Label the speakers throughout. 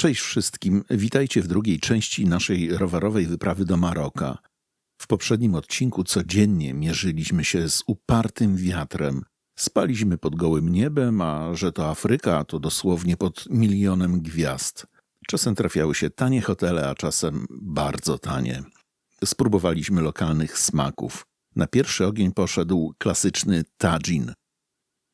Speaker 1: Cześć wszystkim, witajcie w drugiej części naszej rowerowej wyprawy do Maroka. W poprzednim odcinku codziennie mierzyliśmy się z upartym wiatrem. Spaliśmy pod gołym niebem, a że to Afryka, to dosłownie pod milionem gwiazd. Czasem trafiały się tanie hotele, a czasem bardzo tanie. Spróbowaliśmy lokalnych smaków. Na pierwszy ogień poszedł klasyczny tagine.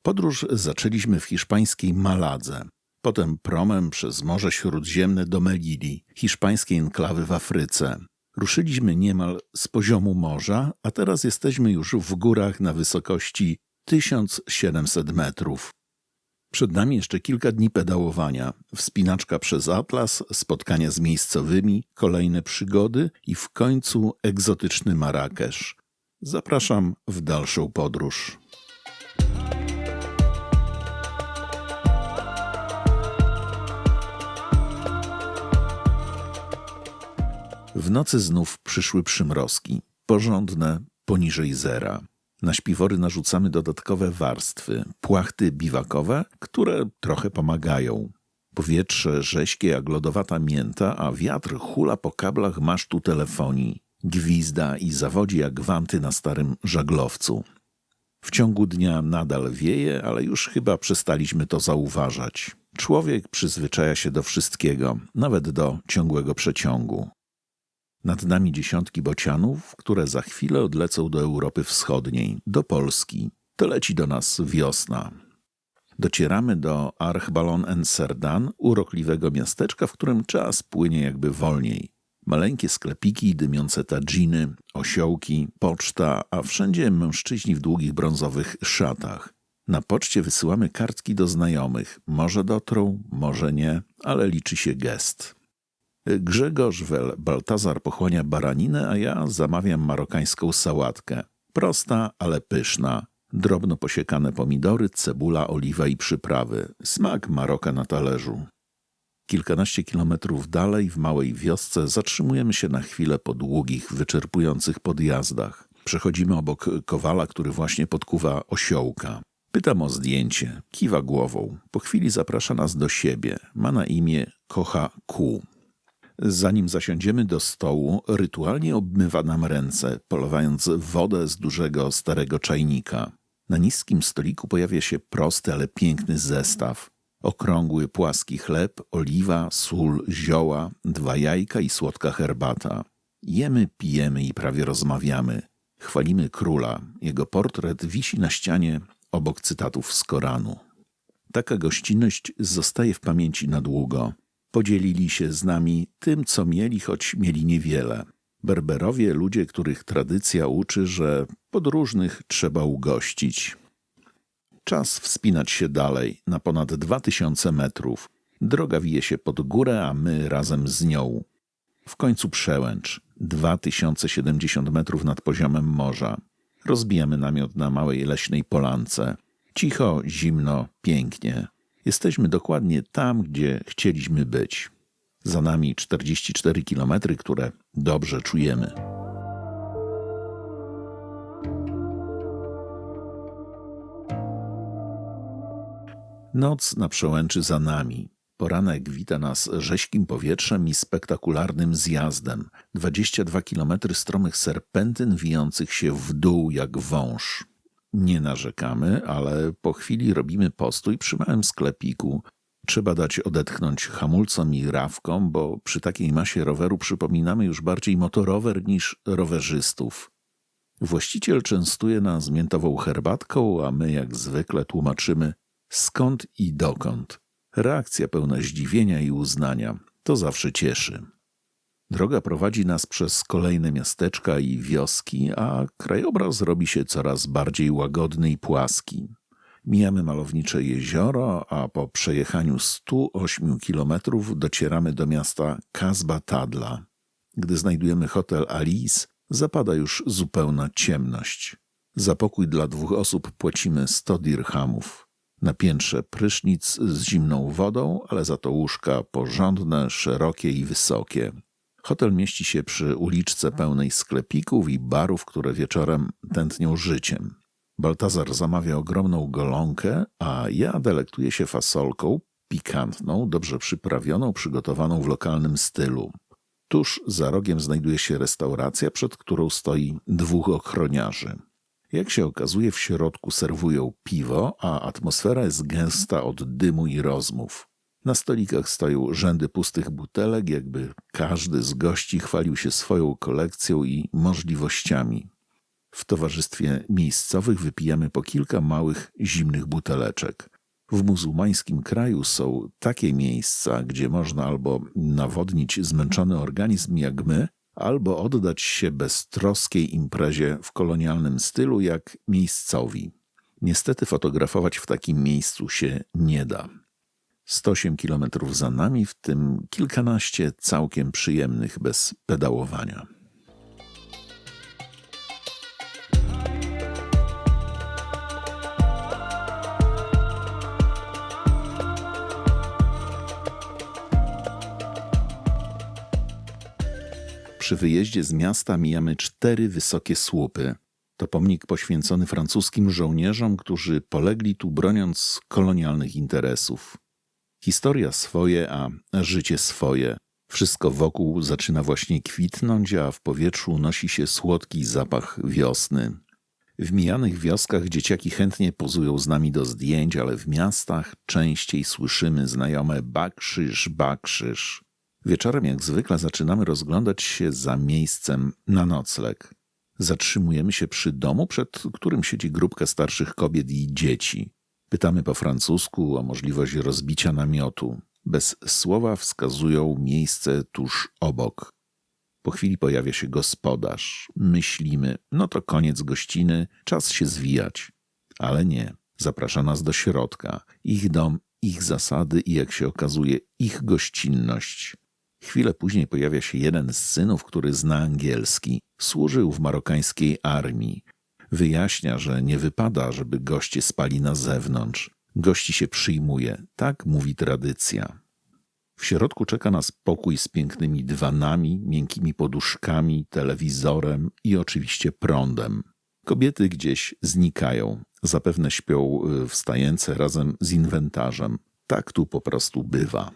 Speaker 1: Podróż zaczęliśmy w hiszpańskiej Maladze. Potem promem przez Morze Śródziemne do Melili, hiszpańskiej enklawy w Afryce. Ruszyliśmy niemal z poziomu morza, a teraz jesteśmy już w górach na wysokości 1700 metrów. Przed nami jeszcze kilka dni pedałowania, wspinaczka przez Atlas, spotkania z miejscowymi, kolejne przygody i w końcu egzotyczny Marrakesz. Zapraszam w dalszą podróż. W nocy znów przyszły przymrozki, porządne poniżej zera. Na śpiwory narzucamy dodatkowe warstwy, płachty biwakowe, które trochę pomagają. Powietrze rześkie jak lodowata mięta, a wiatr hula po kablach masztu telefonii. Gwizda i zawodzi jak wanty na starym żaglowcu. W ciągu dnia nadal wieje, ale już chyba przestaliśmy to zauważać. Człowiek przyzwyczaja się do wszystkiego, nawet do ciągłego przeciągu. Nad nami dziesiątki bocianów, które za chwilę odlecą do Europy Wschodniej, do Polski. To leci do nas wiosna. Docieramy do Archbalon en Serdan, urokliwego miasteczka, w którym czas płynie jakby wolniej. Maleńkie sklepiki, dymiące tadżiny, osiołki, poczta, a wszędzie mężczyźni w długich brązowych szatach. Na poczcie wysyłamy kartki do znajomych. Może dotrą, może nie, ale liczy się gest. Grzegorz Wel Baltazar pochłania baraninę, a ja zamawiam marokańską sałatkę. Prosta, ale pyszna. Drobno posiekane pomidory, cebula, oliwa i przyprawy. Smak Maroka na talerzu. Kilkanaście kilometrów dalej, w małej wiosce, zatrzymujemy się na chwilę po długich, wyczerpujących podjazdach. Przechodzimy obok kowala, który właśnie podkuwa osiołka. Pytam o zdjęcie, kiwa głową. Po chwili zaprasza nas do siebie. Ma na imię Kocha Ku. Zanim zasiądziemy do stołu, rytualnie obmywa nam ręce, polewając wodę z dużego, starego czajnika. Na niskim stoliku pojawia się prosty, ale piękny zestaw. Okrągły, płaski chleb, oliwa, sól, zioła, dwa jajka i słodka herbata. Jemy, pijemy i prawie rozmawiamy. Chwalimy króla. Jego portret wisi na ścianie obok cytatów z Koranu. Taka gościnność zostaje w pamięci na długo. Podzielili się z nami tym, co mieli, choć mieli niewiele. Berberowie, ludzie, których tradycja uczy, że podróżnych trzeba ugościć. Czas wspinać się dalej, na ponad dwa tysiące metrów. Droga wije się pod górę, a my razem z nią. W końcu przełęcz, 2070 metrów nad poziomem morza. Rozbijamy namiot na małej leśnej polance. Cicho, zimno, pięknie. Jesteśmy dokładnie tam, gdzie chcieliśmy być. Za nami 44 kilometry, które dobrze czujemy. Noc na przełęczy za nami. Poranek wita nas rześkim powietrzem i spektakularnym zjazdem. 22 kilometry stromych serpentyn wijących się w dół jak wąż. Nie narzekamy, ale po chwili robimy postój przy małym sklepiku. Trzeba dać odetchnąć hamulcom i rawkom, bo przy takiej masie roweru przypominamy już bardziej motorower niż rowerzystów. Właściciel częstuje nas miętową herbatką, a my jak zwykle tłumaczymy skąd i dokąd. Reakcja pełna zdziwienia i uznania. To zawsze cieszy. Droga prowadzi nas przez kolejne miasteczka i wioski, a krajobraz robi się coraz bardziej łagodny i płaski. Mijamy malownicze jezioro, a po przejechaniu 108 kilometrów docieramy do miasta Kazba Tadla. Gdy znajdujemy hotel Alice, zapada już zupełna ciemność. Za pokój dla dwóch osób płacimy 100 dirhamów. Na piętrze prysznic z zimną wodą, ale za to łóżka porządne, szerokie i wysokie. Hotel mieści się przy uliczce pełnej sklepików i barów, które wieczorem tętnią życiem. Baltazar zamawia ogromną golonkę, a ja delektuję się fasolką, pikantną, dobrze przyprawioną, przygotowaną w lokalnym stylu. Tuż za rogiem znajduje się restauracja, przed którą stoi dwóch ochroniarzy. Jak się okazuje, w środku serwują piwo, a atmosfera jest gęsta od dymu i rozmów. Na stolikach stoją rzędy pustych butelek, jakby każdy z gości chwalił się swoją kolekcją i możliwościami. W towarzystwie miejscowych wypijamy po kilka małych, zimnych buteleczek. W muzułmańskim kraju są takie miejsca, gdzie można albo nawodnić zmęczony organizm jak my, albo oddać się beztroskiej imprezie w kolonialnym stylu jak miejscowi. Niestety fotografować w takim miejscu się nie da. 108 kilometrów za nami, w tym kilkanaście całkiem przyjemnych bez pedałowania. Przy wyjeździe z miasta mijamy cztery wysokie słupy. To pomnik poświęcony francuskim żołnierzom, którzy polegli tu broniąc kolonialnych interesów. Historia swoje, a życie swoje. Wszystko wokół zaczyna właśnie kwitnąć, a w powietrzu nosi się słodki zapach wiosny. W mijanych wioskach dzieciaki chętnie pozują z nami do zdjęć, ale w miastach częściej słyszymy znajome bakrzyż, bakrzyż. Wieczorem jak zwykle zaczynamy rozglądać się za miejscem na nocleg. Zatrzymujemy się przy domu, przed którym siedzi grupka starszych kobiet i dzieci. Pytamy po francusku o możliwość rozbicia namiotu. Bez słowa wskazują miejsce tuż obok. Po chwili pojawia się gospodarz. Myślimy, no to koniec gościny, czas się zwijać. Ale nie. Zaprasza nas do środka. Ich dom, ich zasady i jak się okazuje, ich gościnność. Chwilę później pojawia się jeden z synów, który zna angielski. Służył w marokańskiej armii. Wyjaśnia, że nie wypada, żeby goście spali na zewnątrz. Gości się przyjmuje, tak mówi tradycja. W środku czeka nas pokój z pięknymi dywanami, miękkimi poduszkami, telewizorem i oczywiście prądem. Kobiety gdzieś znikają, zapewne śpią y, wstające razem z inwentarzem. Tak tu po prostu bywa.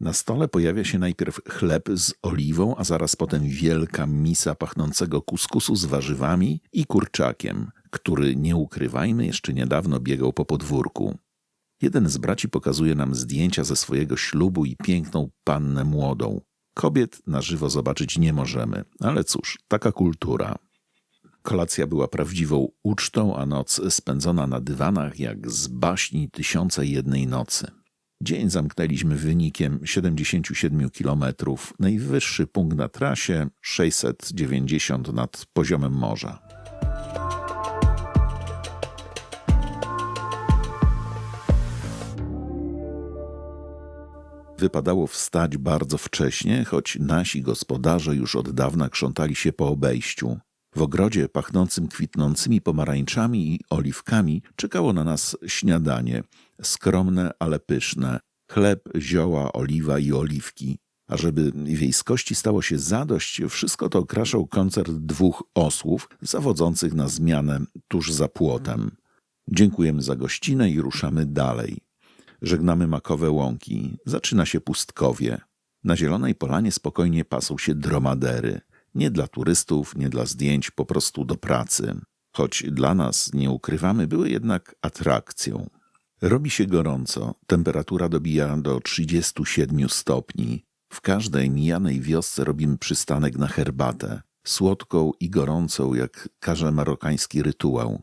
Speaker 1: Na stole pojawia się najpierw chleb z oliwą, a zaraz potem wielka misa pachnącego kuskusu z warzywami i kurczakiem, który, nie ukrywajmy, jeszcze niedawno biegał po podwórku. Jeden z braci pokazuje nam zdjęcia ze swojego ślubu i piękną pannę młodą. Kobiet na żywo zobaczyć nie możemy, ale cóż, taka kultura. Kolacja była prawdziwą ucztą, a noc spędzona na dywanach jak z baśni Tysiące Jednej Nocy. Dzień zamknęliśmy wynikiem 77 km, najwyższy punkt na trasie 690 nad poziomem morza. Wypadało wstać bardzo wcześnie, choć nasi gospodarze już od dawna krzątali się po obejściu. W ogrodzie pachnącym kwitnącymi pomarańczami i oliwkami czekało na nas śniadanie, skromne, ale pyszne. Chleb, zioła, oliwa i oliwki. A żeby wiejskości stało się zadość, wszystko to okraszał koncert dwóch osłów zawodzących na zmianę tuż za płotem. Dziękujemy za gościnę i ruszamy dalej. Żegnamy makowe łąki. Zaczyna się pustkowie. Na zielonej polanie spokojnie pasą się dromadery. Nie dla turystów, nie dla zdjęć, po prostu do pracy. Choć dla nas, nie ukrywamy, były jednak atrakcją. Robi się gorąco, temperatura dobija do 37 stopni. W każdej mijanej wiosce robimy przystanek na herbatę, słodką i gorącą, jak każe marokański rytuał.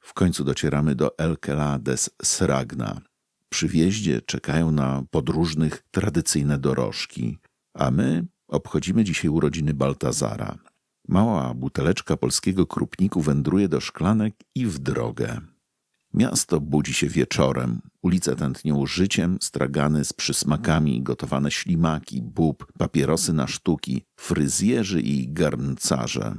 Speaker 1: W końcu docieramy do El Kela des Sragna. Przy wjeździe czekają na podróżnych tradycyjne dorożki, a my obchodzimy dzisiaj urodziny Baltazara. Mała buteleczka polskiego krupniku wędruje do szklanek i w drogę. Miasto budzi się wieczorem. Ulice tętnią życiem, stragany z przysmakami, gotowane ślimaki, bób, papierosy na sztuki, fryzjerzy i garncarze.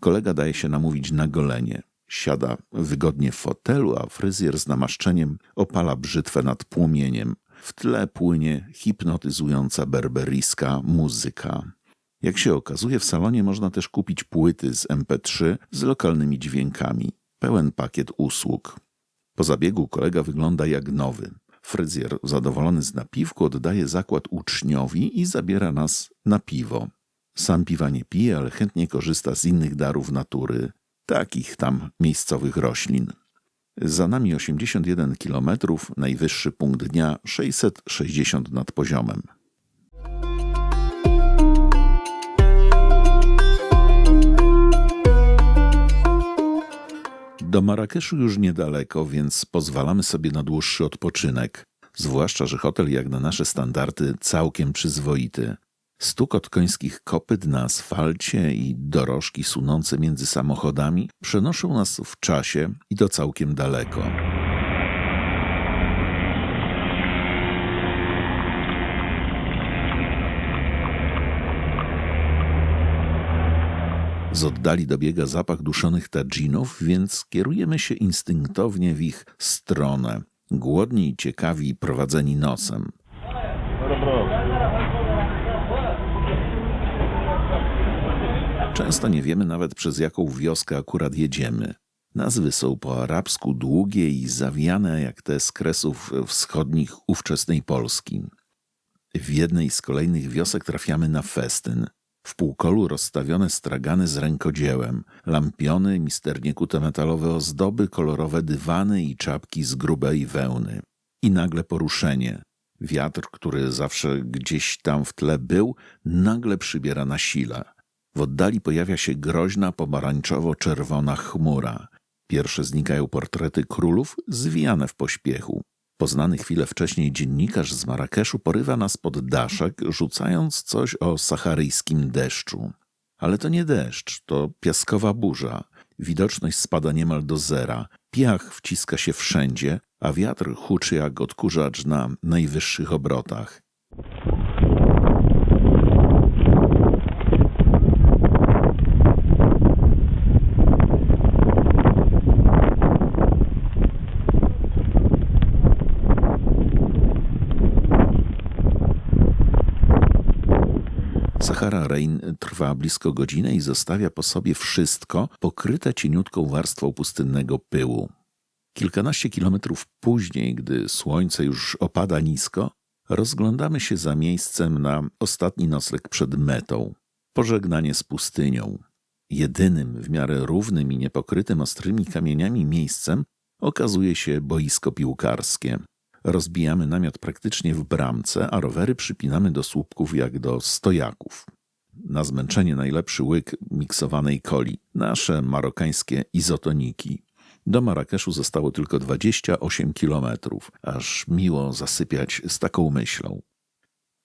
Speaker 1: Kolega daje się namówić na golenie. Siada wygodnie w fotelu, a fryzjer z namaszczeniem opala brzytwę nad płomieniem. W tle płynie hipnotyzująca berberyjska muzyka. Jak się okazuje, w salonie można też kupić płyty z MP3 z lokalnymi dźwiękami. Pełen pakiet usług. Po zabiegu kolega wygląda jak nowy. Fryzjer, zadowolony z napiwku, oddaje zakład uczniowi i zabiera nas na piwo. Sam piwa nie pije, ale chętnie korzysta z innych darów natury, takich tam miejscowych roślin. Za nami 81 km, najwyższy punkt dnia 660 nad poziomem. Do Marrakeszu już niedaleko, więc pozwalamy sobie na dłuższy odpoczynek. Zwłaszcza, że hotel jak na nasze standardy całkiem przyzwoity. Stukot końskich kopyt na asfalcie i dorożki sunące między samochodami przenoszą nas w czasie i to całkiem daleko. Z oddali dobiega zapach duszonych tadżinów, więc kierujemy się instynktownie w ich stronę, głodni i ciekawi prowadzeni nosem. Często nie wiemy nawet przez jaką wioskę akurat jedziemy. Nazwy są po arabsku długie i zawiane jak te z kresów wschodnich ówczesnej Polski. W jednej z kolejnych wiosek trafiamy na festyn. W półkolu rozstawione stragany z rękodziełem, lampiony, misternie kute metalowe ozdoby, kolorowe dywany i czapki z grubej wełny. I nagle poruszenie. Wiatr, który zawsze gdzieś tam w tle był, nagle przybiera na sile. W oddali pojawia się groźna, pomarańczowo-czerwona chmura. Pierwsze znikają portrety królów, zwijane w pośpiechu. Poznany chwilę wcześniej dziennikarz z Marrakeszu porywa nas pod daszek, rzucając coś o saharyjskim deszczu. Ale to nie deszcz, to piaskowa burza. Widoczność spada niemal do zera. Piach wciska się wszędzie, a wiatr huczy jak odkurzacz na najwyższych obrotach. Trwa blisko godzinę i zostawia po sobie wszystko pokryte cieniutką warstwą pustynnego pyłu. Kilkanaście kilometrów później, gdy słońce już opada nisko, rozglądamy się za miejscem na ostatni nocleg przed metą. Pożegnanie z pustynią. Jedynym w miarę równym i niepokrytym ostrymi kamieniami miejscem okazuje się boisko piłkarskie. Rozbijamy namiot praktycznie w bramce, a rowery przypinamy do słupków jak do stojaków. Na zmęczenie najlepszy łyk miksowanej coli, nasze marokańskie izotoniki. Do Marrakeszu zostało tylko 28 kilometrów, aż miło zasypiać z taką myślą.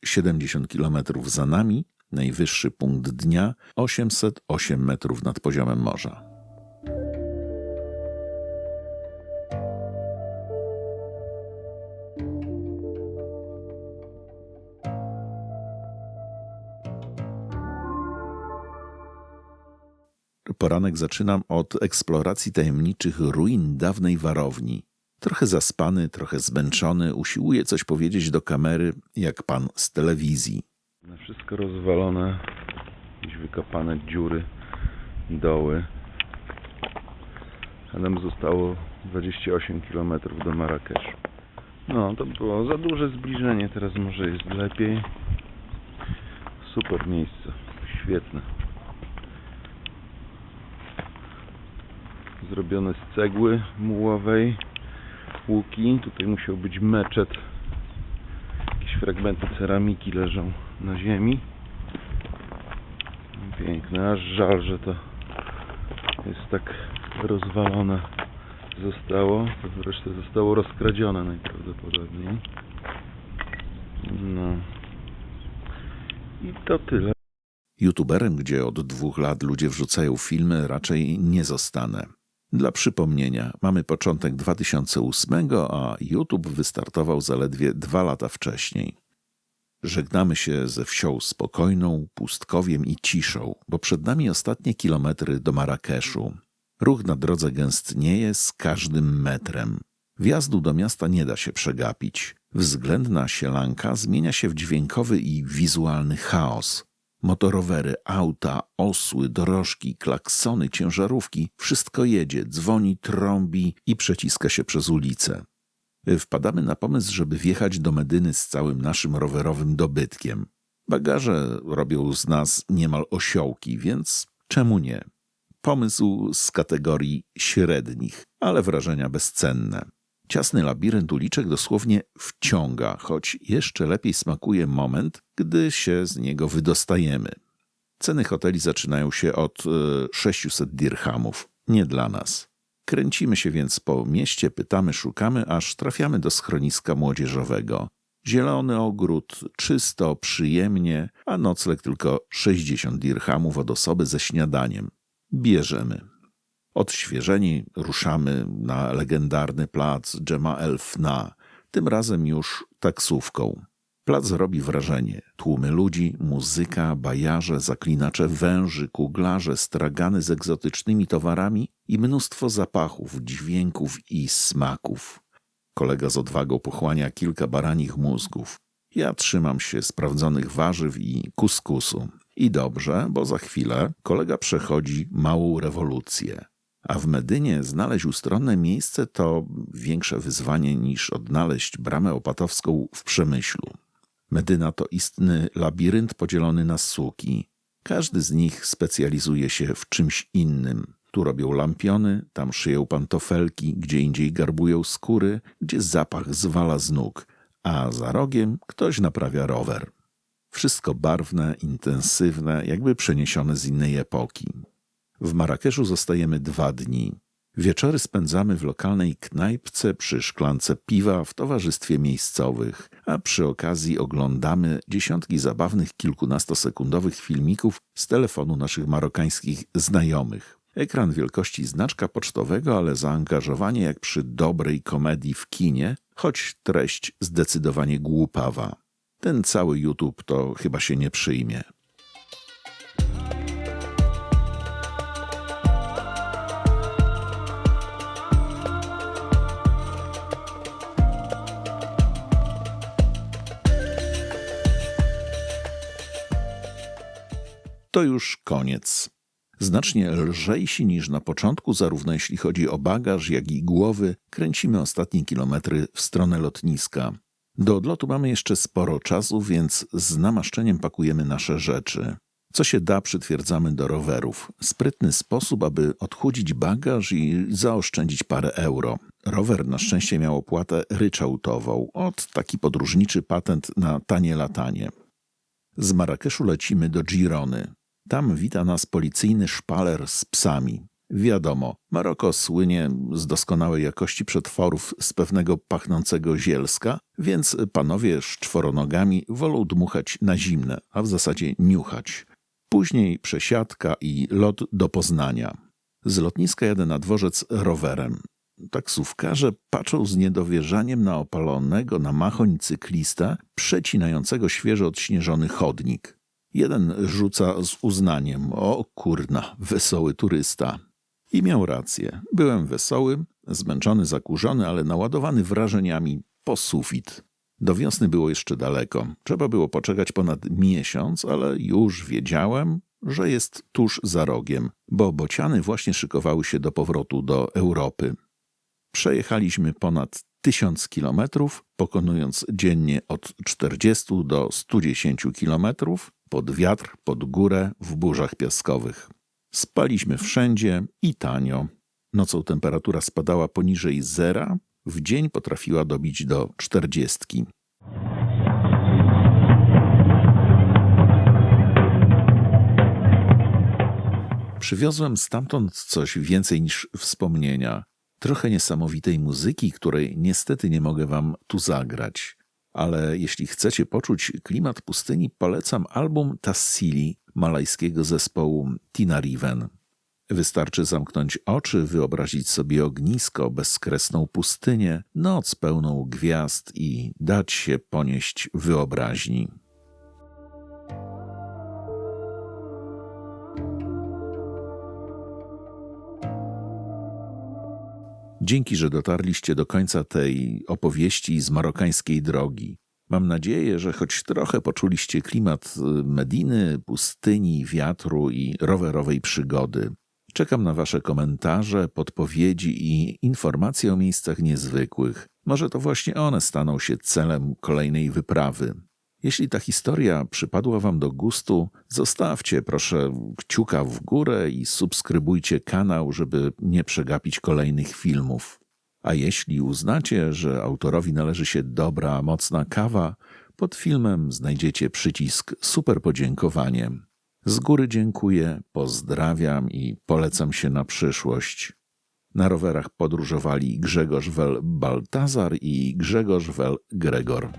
Speaker 1: 70 kilometrów za nami, najwyższy punkt dnia 808 metrów nad poziomem morza. Poranek zaczynam od eksploracji tajemniczych ruin dawnej warowni. Trochę zaspany, trochę zmęczony, usiłuję coś powiedzieć do kamery, jak pan z telewizji.
Speaker 2: Wszystko rozwalone, jakieś wykopane dziury, doły. A nam zostało 28 km do Marrakeszu. No, to było za duże zbliżenie, teraz może jest lepiej. Super miejsce, świetne. Zrobione z cegły mułowej łuki. Tutaj musiał być meczet. Jakieś fragmenty ceramiki leżą na ziemi. Piękne, aż żal, że to jest tak rozwalone. Zostało to zresztą zostało rozkradzione najprawdopodobniej. No. I to tyle.
Speaker 1: YouTuberem, gdzie od dwóch lat ludzie wrzucają filmy, raczej nie zostanę. Dla przypomnienia, mamy początek 2008, a YouTube wystartował zaledwie dwa lata wcześniej. Żegnamy się ze wsią spokojną, pustkowiem i ciszą, bo przed nami ostatnie kilometry do Marrakeszu. Ruch na drodze gęstnieje z każdym metrem. Wjazdu do miasta nie da się przegapić. Względna sielanka zmienia się w dźwiękowy i wizualny chaos. Motorowery, auta, osły, dorożki, klaksony, ciężarówki wszystko jedzie, dzwoni, trąbi i przeciska się przez ulicę. Wpadamy na pomysł, żeby wjechać do Medyny z całym naszym rowerowym dobytkiem. Bagaże robią z nas niemal osiołki, więc czemu nie? Pomysł z kategorii średnich, ale wrażenia bezcenne. Ciasny labirynt uliczek dosłownie wciąga, choć jeszcze lepiej smakuje moment, gdy się z niego wydostajemy. Ceny hoteli zaczynają się od e, 600 dirhamów. Nie dla nas. Kręcimy się więc po mieście, pytamy, szukamy, aż trafiamy do schroniska młodzieżowego. Zielony ogród, czysto, przyjemnie, a nocleg tylko 60 dirhamów od osoby ze śniadaniem. Bierzemy. Odświeżeni ruszamy na legendarny plac Dżema El Fna, tym razem już taksówką. Plac robi wrażenie. Tłumy ludzi, muzyka, bajarze, zaklinacze węży, kuglarze, stragany z egzotycznymi towarami i mnóstwo zapachów, dźwięków i smaków. Kolega z odwagą pochłania kilka baranich mózgów. Ja trzymam się sprawdzonych warzyw i kuskusu. I dobrze, bo za chwilę kolega przechodzi małą rewolucję. A w Medynie znaleźć ustronne miejsce to większe wyzwanie niż odnaleźć bramę opatowską w Przemyślu. Medyna to istny labirynt podzielony na suki. Każdy z nich specjalizuje się w czymś innym. Tu robią lampiony, tam szyją pantofelki, gdzie indziej garbują skóry, gdzie zapach zwala z nóg, a za rogiem ktoś naprawia rower. Wszystko barwne, intensywne, jakby przeniesione z innej epoki. W Marrakeszu zostajemy dwa dni. Wieczory spędzamy w lokalnej knajpce przy szklance piwa w towarzystwie miejscowych, a przy okazji oglądamy dziesiątki zabawnych kilkunastosekundowych filmików z telefonu naszych marokańskich znajomych. Ekran wielkości znaczka pocztowego, ale zaangażowanie jak przy dobrej komedii w kinie, choć treść zdecydowanie głupawa. Ten cały YouTube to chyba się nie przyjmie. To już koniec. Znacznie lżejsi niż na początku, zarówno jeśli chodzi o bagaż, jak i głowy, kręcimy ostatnie kilometry w stronę lotniska. Do odlotu mamy jeszcze sporo czasu, więc z namaszczeniem pakujemy nasze rzeczy. Co się da, przytwierdzamy do rowerów. Sprytny sposób, aby odchudzić bagaż i zaoszczędzić parę euro. Rower na szczęście miał opłatę ryczałtową, od taki podróżniczy patent na tanie latanie. Z Marrakeszu lecimy do Girony. Tam wita nas policyjny szpaler z psami. Wiadomo, Maroko słynie z doskonałej jakości przetworów z pewnego pachnącego zielska, więc panowie z czworonogami wolą dmuchać na zimne, a w zasadzie niuchać. Później przesiadka i lot do Poznania. Z lotniska jadę na dworzec rowerem. Taksówkarze patrzą z niedowierzaniem na opalonego na machoń cyklista przecinającego świeżo odśnieżony chodnik. Jeden rzuca z uznaniem: O kurna, wesoły turysta. I miał rację. Byłem wesoły, zmęczony, zakurzony, ale naładowany wrażeniami po sufit. Do wiosny było jeszcze daleko. Trzeba było poczekać ponad miesiąc, ale już wiedziałem, że jest tuż za rogiem, bo bociany właśnie szykowały się do powrotu do Europy. Przejechaliśmy ponad tysiąc kilometrów, pokonując dziennie od 40 do 110 kilometrów, pod wiatr, pod górę, w burzach piaskowych. Spaliśmy wszędzie i tanio. Nocą temperatura spadała poniżej zera, w dzień potrafiła dobić do czterdziestki. Przywiozłem stamtąd coś więcej niż wspomnienia. Trochę niesamowitej muzyki, której niestety nie mogę wam tu zagrać. Ale jeśli chcecie poczuć klimat pustyni, polecam album Tassili malajskiego zespołu Tina Riven. Wystarczy zamknąć oczy, wyobrazić sobie ognisko, bezkresną pustynię, noc pełną gwiazd i dać się ponieść wyobraźni. Dzięki, że dotarliście do końca tej opowieści z marokańskiej drogi. Mam nadzieję, że choć trochę poczuliście klimat Mediny, pustyni, wiatru i rowerowej przygody. Czekam na Wasze komentarze, podpowiedzi i informacje o miejscach niezwykłych. Może to właśnie one staną się celem kolejnej wyprawy. Jeśli ta historia przypadła Wam do gustu, zostawcie proszę kciuka w górę i subskrybujcie kanał, żeby nie przegapić kolejnych filmów. A jeśli uznacie, że autorowi należy się dobra, mocna kawa, pod filmem znajdziecie przycisk super podziękowanie. Z góry dziękuję, pozdrawiam i polecam się na przyszłość. Na rowerach podróżowali Grzegorz Wel Baltazar i Grzegorz Wel Gregor.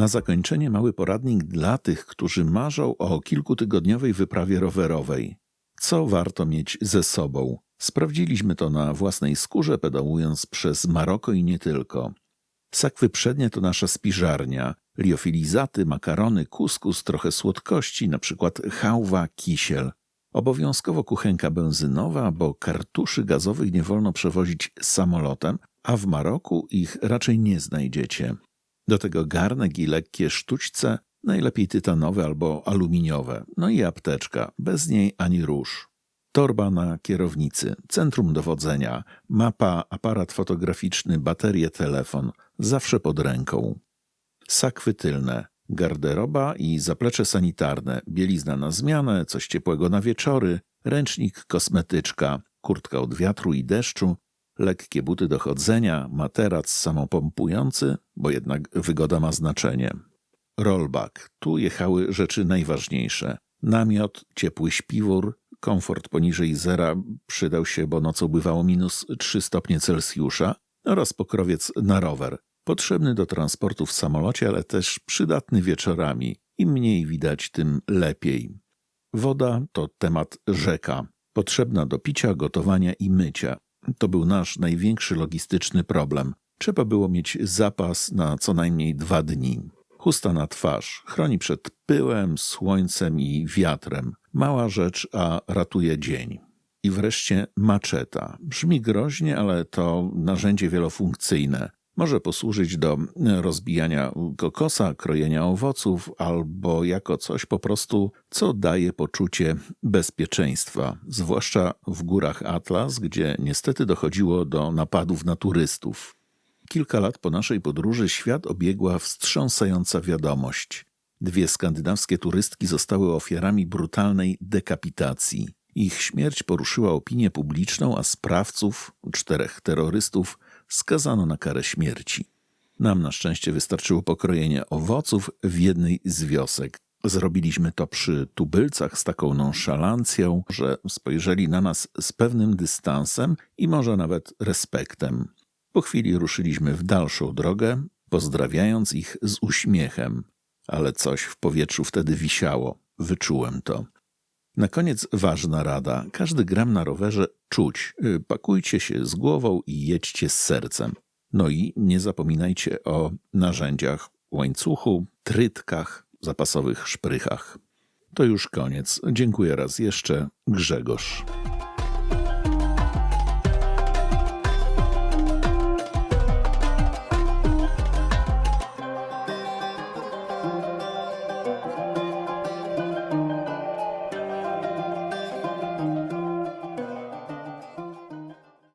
Speaker 1: Na zakończenie mały poradnik dla tych, którzy marzą o kilkutygodniowej wyprawie rowerowej. Co warto mieć ze sobą? Sprawdziliśmy to na własnej skórze, pedałując przez Maroko i nie tylko. Sakwy przednie to nasza spiżarnia, liofilizaty, makarony, kuskus, trochę słodkości, na przykład chałwa, kisiel. Obowiązkowo kuchenka benzynowa, bo kartuszy gazowych nie wolno przewozić samolotem, a w Maroku ich raczej nie znajdziecie. Do tego garnek i lekkie sztućce, najlepiej tytanowe albo aluminiowe, no i apteczka, bez niej ani róż. Torba na kierownicy, centrum dowodzenia, mapa, aparat fotograficzny, baterie, telefon, zawsze pod ręką. Sakwy tylne, garderoba i zaplecze sanitarne, bielizna na zmianę, coś ciepłego na wieczory, ręcznik, kosmetyczka, kurtka od wiatru i deszczu, lekkie buty do chodzenia, materac samopompujący, bo jednak wygoda ma znaczenie. Rollback. Tu jechały rzeczy najważniejsze. Namiot, ciepły śpiwór, komfort poniżej zera przydał się, bo nocą bywało minus 3 stopnie Celsjusza oraz pokrowiec na rower. Potrzebny do transportu w samolocie, ale też przydatny wieczorami. Im mniej widać, tym lepiej. Woda to temat rzeka. Potrzebna do picia, gotowania i mycia. To był nasz największy logistyczny problem. Trzeba było mieć zapas na co najmniej dwa dni. Chusta na twarz chroni przed pyłem, słońcem i wiatrem. Mała rzecz, a ratuje dzień. I wreszcie maczeta. Brzmi groźnie, ale to narzędzie wielofunkcyjne. Może posłużyć do rozbijania kokosa, krojenia owoców, albo jako coś po prostu, co daje poczucie bezpieczeństwa, zwłaszcza w górach Atlas, gdzie niestety dochodziło do napadów na turystów. Kilka lat po naszej podróży świat obiegła wstrząsająca wiadomość. Dwie skandynawskie turystki zostały ofiarami brutalnej dekapitacji. Ich śmierć poruszyła opinię publiczną, a sprawców, czterech terrorystów, skazano na karę śmierci. Nam na szczęście wystarczyło pokrojenie owoców w jednej z wiosek. Zrobiliśmy to przy tubylcach z taką nonszalancją, że spojrzeli na nas z pewnym dystansem i może nawet respektem. Po chwili ruszyliśmy w dalszą drogę, pozdrawiając ich z uśmiechem, ale coś w powietrzu wtedy wisiało. Wyczułem to. Na koniec ważna rada. Każdy gram na rowerze czuć. Y, Pakujcie się z głową i jedźcie z sercem. No i nie zapominajcie o narzędziach, łańcuchu, trytkach, zapasowych szprychach. To już koniec. Dziękuję raz jeszcze. Grzegorz.